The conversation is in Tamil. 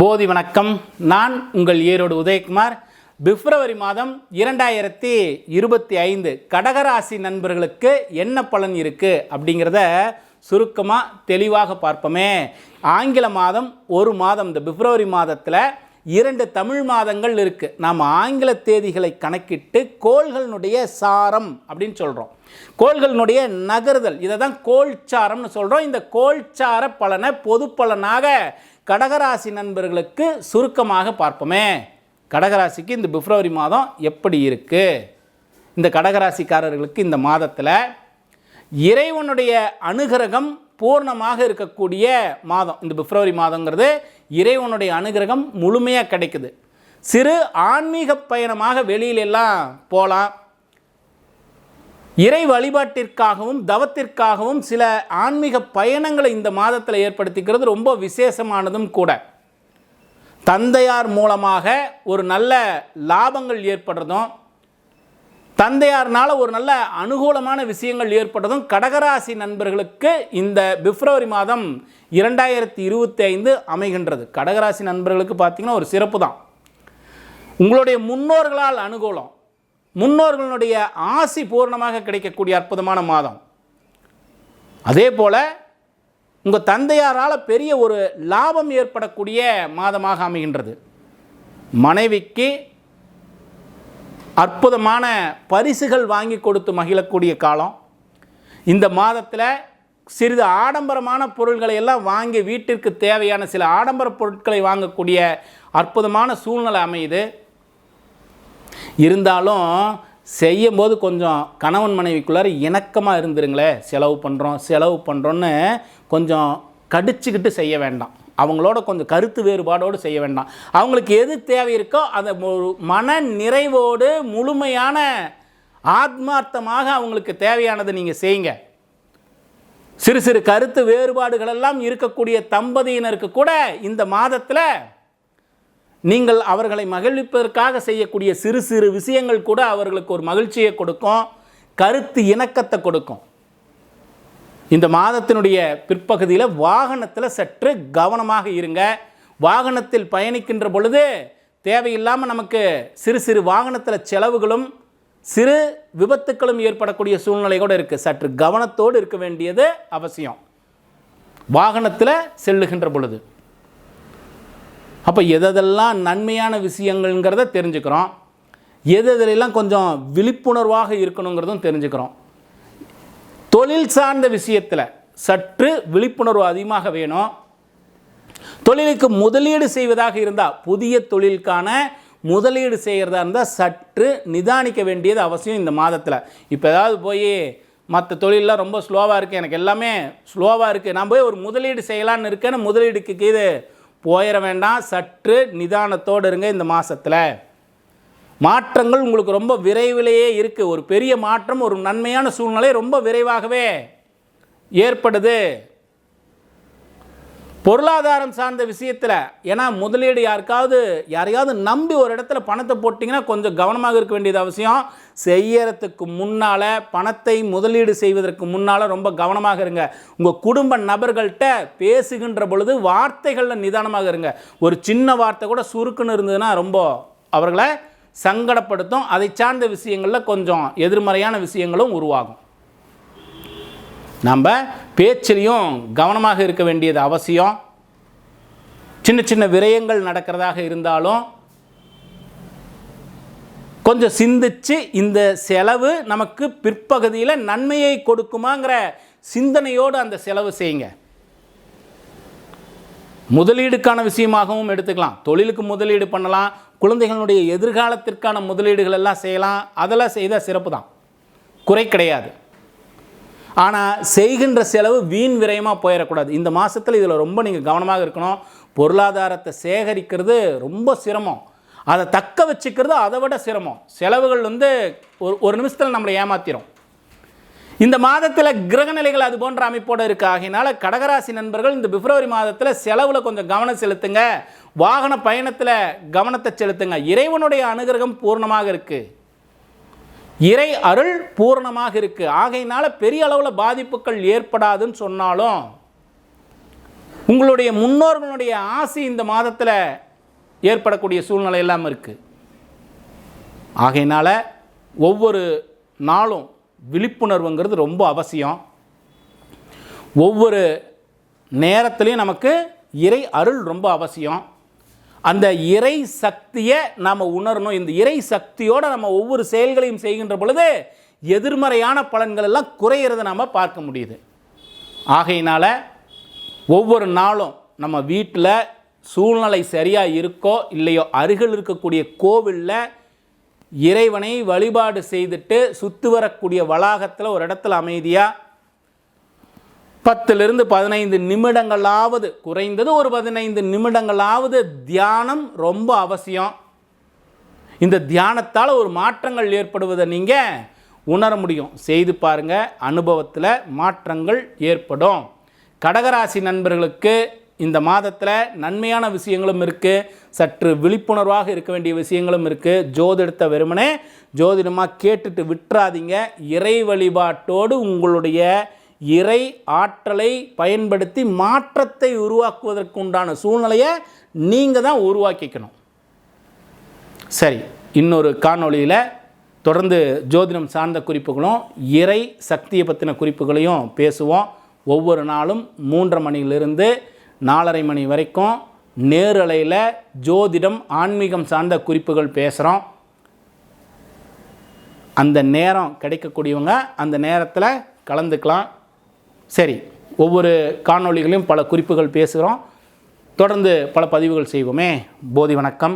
போதி வணக்கம். நான் உங்கள் ஈரோடு உதயகுமார். பிப்ரவரி மாதம் இரண்டாயிரத்தி இருபத்தி ஐந்து கடகராசி நண்பர்களுக்கு என்ன பலன் இருக்குது அப்படிங்கிறத சுருக்கமாக தெளிவாக பார்ப்போமே. ஆங்கில மாதம் ஒரு மாதம் இந்த பிப்ரவரி மாதத்தில் இரண்டு தமிழ் மாதங்கள் இருக்குது நாம் ஆங்கில தேதிகளை கணக்கிட்டு கோள்களினுடைய சாரம் அப்படின்னு சொல்கிறோம் கோள்களினுடைய நகருதல் இதை தான் கோல்சாரம்னு சொல்கிறோம் இந்த கோல்சார பலனை பொது பலனாக கடகராசி நண்பர்களுக்கு சுருக்கமாக பார்ப்போமே. கடகராசிக்கு இந்த பிப்ரவரி மாதம் எப்படி இருக்குது இந்த கடகராசிக்காரர்களுக்கு இந்த மாதத்தில் இறைவனுடைய அனுகிரகம் பூர்ணமாக இருக்கக்கூடிய மாதம். இந்த பிப்ரவரி மாதங்கிறது இறைவனுடைய அனுகிரகம் முழுமையாக கிடைக்குது. சிறு ஆன்மீக பயணமாக வெளியில எல்லாம் போகலாம் இறை வழிபாட்டிற்காகவும் தவத்திற்காகவும் சில ஆன்மீக பயணங்களை இந்த மாதத்தில் ஏற்படுத்திக்கிறது ரொம்ப விசேஷமானதும் கூட. தந்தையார் மூலமாக ஒரு நல்ல லாபங்கள் ஏற்படுறதும் தந்தையார்னால் ஒரு நல்ல அனுகூலமான விஷயங்கள் ஏற்பட்டதும் கடகராசி நண்பர்களுக்கு இந்த பிப்ரவரி மாதம் இரண்டாயிரத்தி இருபத்தி ஐந்து அமைகின்றது. கடகராசி நண்பர்களுக்கு பார்த்திங்கன்னா ஒரு சிறப்பு தான். உங்களுடைய முன்னோர்களால் அனுகூலம். முன்னோர்களுடைய ஆசி பூர்ணமாக கிடைக்கக்கூடிய அற்புதமான மாதம். அதே போல் உங்கள் தந்தையாரால் பெரிய ஒரு லாபம் ஏற்படக்கூடிய மாதமாக அமைகின்றது. மனைவிக்கு அற்புதமான பரிசுகள் வாங்கி கொடுத்து மகிழக்கூடிய காலம். இந்த மாதத்தில் சிறிது ஆடம்பரமான பொருள்களை எல்லாம் வாங்கி வீட்டிற்கு தேவையான சில ஆடம்பர பொருட்களை வாங்கக்கூடிய அற்புதமான சூழ்நிலை அமையுது. இருந்தாலும் செய்யும்போது கொஞ்சம் கணவன் மனைவிக்குள்ளார இணக்கமாக இருந்துருங்களே செலவு பண்ணுறோம் செலவு பண்ணுறோன்னு கொஞ்சம் கடிச்சுக்கிட்டு செய்ய வேண்டாம். அவங்களோட கொஞ்சம் கருத்து வேறுபாடோடு செய்ய வேண்டாம். அவங்களுக்கு எது தேவை இருக்கோ அதை மன நிறைவோடு முழுமையான ஆத்மார்த்தமாக அவங்களுக்கு தேவையானதை நீங்கள் செய்யுங்க. சிறு சிறு கருத்து வேறுபாடுகளெல்லாம் இருக்கக்கூடிய தம்பதியினருக்கு கூட இந்த மாதத்தில் நீங்கள் அவர்களை மகிழ்விப்பதற்காக செய்யக்கூடிய சிறு சிறு விஷயங்கள் கூட அவர்களுக்கு ஒரு மகிழ்ச்சியை கொடுக்கும் கருத்து இணக்கத்தை கொடுக்கும். இந்த மாதத்தினுடைய பிற்பகுதியில் வாகனத்தில் சற்று கவனமாக இருங்க. வாகனத்தில் பயணிக்கின்ற பொழுது தேவையில்லாமல் நமக்கு சிறு சிறு வாகனத்தில் செலவுகளும் சிறு விபத்துக்களும் ஏற்படக்கூடிய சூழ்நிலை கூட இருக்குது சற்று கவனத்தோடு இருக்க வேண்டியது அவசியம். வாகனத்தில் செல்லுகின்ற பொழுது. அப்போ எதெல்லாம் நன்மையான விஷயங்கள்ங்கிறத தெரிஞ்சுக்கிறோம். எது எதுலெல்லாம் கொஞ்சம் விழிப்புணர்வாக இருக்கணுங்கிறதும் தெரிஞ்சுக்கிறோம். தொழில் சார்ந்த விஷயத்தில் சற்று விழிப்புணர்வு அதிகமாக வேணும். தொழிலுக்கு முதலீடு செய்வதாக இருந்தால் புதிய தொழிலுக்கான முதலீடு செய்கிறதா இருந்தால் சற்று நிதானிக்க வேண்டியது அவசியம் இந்த மாதத்தில். இப்போ ஏதாவது போய் மற்ற தொழிலெலாம் ரொம்ப ஸ்லோவாக இருக்குது எனக்கு எல்லாமே ஸ்லோவாக இருக்குது நான் போய் ஒரு முதலீடு செய்யலான்னு இருக்கேன்னு முதலீடுக்கு கீது போயிட வேண்டாம் சற்று நிதானத்தோடு இருங்க இந்த மாதத்தில் மாற்றங்கள் உங்களுக்கு ரொம்ப விரைவிலேயே இருக்குது ஒரு பெரிய மாற்றம் ஒரு நன்மையான சூழ்நிலை ரொம்ப விரைவாகவே ஏற்படுது. பொருளாதாரம் சார்ந்த விஷயத்தில் ஏன்னா முதலீடு யாருக்காவது யாரையாவது நம்பி ஒரு இடத்துல பணத்தை போட்டிங்கன்னா கொஞ்சம் கவனமாக இருக்க வேண்டியது அவசியம். செய்யறதுக்கு முன்னால் பணத்தை முதலீடு செய்வதற்கு முன்னால் ரொம்ப கவனமாக இருங்க. உங்கள் குடும்ப நபர்கள்ட்ட பேசுகின்ற பொழுது வார்த்தைகளில் நிதானமாக இருங்க. ஒரு சின்ன வார்த்தை கூட சுருக்குன்னு இருந்ததுன்னா ரொம்ப அவர்களை சங்கடப்படுத்தும். அதை சார்ந்த விஷயங்களில் கொஞ்சம் எதிர்மறையான விஷயங்களும் உருவாகும். நம்ம பேச்சிலையும் கவனமாக இருக்க வேண்டியது அவசியம். சின்ன சின்ன விரயங்கள் நடக்கிறதாக இருந்தாலும் கொஞ்சம் சிந்திச்சு இந்த செலவு நமக்கு பிற்பகுதியில் நன்மையை கொடுக்குமாங்கிற சிந்தனையோடு அந்த செலவு செய்யுங்க. முதலீடுக்கான விஷயமாகவும் எடுத்துக்கலாம். தொழிலுக்கு முதலீடு பண்ணலாம். குழந்தைகளுடைய எதிர்காலத்திற்கான முதலீடுகள் எல்லாம் செய்யலாம். அதெல்லாம் செய்தால் சிறப்பு தான் குறை கிடையாது. ஆனால் செய்கின்ற செலவு வீண் விரயமாக போயிடக்கூடாது. இந்த மாதத்தில் இதில் ரொம்ப நீங்கள் கவனமாக இருக்கணும். பொருளாதாரத்தை சேகரிக்கிறது ரொம்ப சிரமம். அதை தக்க வச்சுக்கிறது அதை விட சிரமம். செலவுகள் வந்து ஒரு ஒரு நிமிஷத்தில் நம்மளை ஏமாத்திரும். இந்த மாதத்தில் கிரகநிலைகள் அது போன்ற அமைப்போடு இருக்குது ஆகையினால கடகராசி நண்பர்கள் இந்த பிப்ரவரி மாதத்தில் செலவில் கொஞ்சம் கவனம் செலுத்துங்க. வாகன பயணத்தில் கவனத்தை செலுத்துங்க. இறைவனுடைய அனுகிரகம் பூர்ணமாக இருக்குது இறை அருள் பூரணமாக இருக்குது ஆகையினால பெரிய அளவில் பாதிப்புகள் ஏற்படாதுன்னு சொன்னாலும் உங்களுடைய முன்னோர்களுடைய ஆசை இந்த மாதத்தில் ஏற்படக்கூடிய சூழ்நிலை எல்லாம் இருக்குது ஆகையினால் ஒவ்வொரு நாளும் விழிப்புணர்வுங்கிறது ரொம்ப அவசியம். ஒவ்வொரு நேரத்துலையும் நமக்கு இறை அருள் ரொம்ப அவசியம். அந்த இறை சக்தியை நாம் உணரணும். இந்த இறை சக்தியோடு நம்ம ஒவ்வொரு செயல்களையும் செய்கின்ற பொழுது எதிர்மறையான பலன்கள் எல்லாம் குறையிறத நாம் பார்க்க முடியுது. ஆகையினால் ஒவ்வொரு நாளும் நம்ம வீட்டில் சூழ்நிலை சரியாக இருக்கோ இல்லையோ அருகில் இருக்கக்கூடிய கோவிலில் இறைவனை வழிபாடு செய்துட்டு சுற்று வரக்கூடிய வளாகத்தில் ஒரு இடத்துல அமைதியாக பத்திலிருந்து பதினைந்து நிமிடங்களாவது குறைந்தது ஒரு பதினைந்து நிமிடங்களாவது தியானம் ரொம்ப அவசியம். இந்த தியானத்தால் ஒரு மாற்றங்கள் ஏற்படுவதை நீங்கள் உணர முடியும். செய்து பாருங்கள் அனுபவத்தில் மாற்றங்கள் ஏற்படும். கடகராசி நண்பர்களுக்கு இந்த மாதத்தில் நன்மையான விஷயங்களும் இருக்குது சற்று விழிப்புணர்வாக இருக்க வேண்டிய விஷயங்களும் இருக்குது ஜோதிடத்தை வெறுமனே ஜோதிடமாக கேட்டுட்டு விட்டுறாதீங்க. இறை வழிபாட்டோடு உங்களுடைய இறை ஆற்றலை பயன்படுத்தி மாற்றத்தை உருவாக்குவதற்கு உண்டான சூழ்நிலையை நீங்கள் தான் உருவாக்கிக்கணும். சரி இன்னொரு காணொளியில் தொடர்ந்து ஜோதிடம் சார்ந்த குறிப்புகளும் இறை சக்தியை பற்றின குறிப்புகளையும் பேசுவோம். ஒவ்வொரு நாளும் மூன்றரை மணியிலிருந்து நாலரை மணி வரைக்கும் நேரலையில் ஜோதிடம் ஆன்மீகம் சார்ந்த குறிப்புகள் பேசுகிறோம் அந்த நேரம் கிடைக்கக்கூடியவங்க அந்த நேரத்தில் கலந்துக்கலாம். சரி ஒவ்வொரு காணொளிகளையும் பல குறிப்புகள் பேசுகிறோம். தொடர்ந்து பல பதிவுகள் செய்வோமே. போதி வணக்கம்.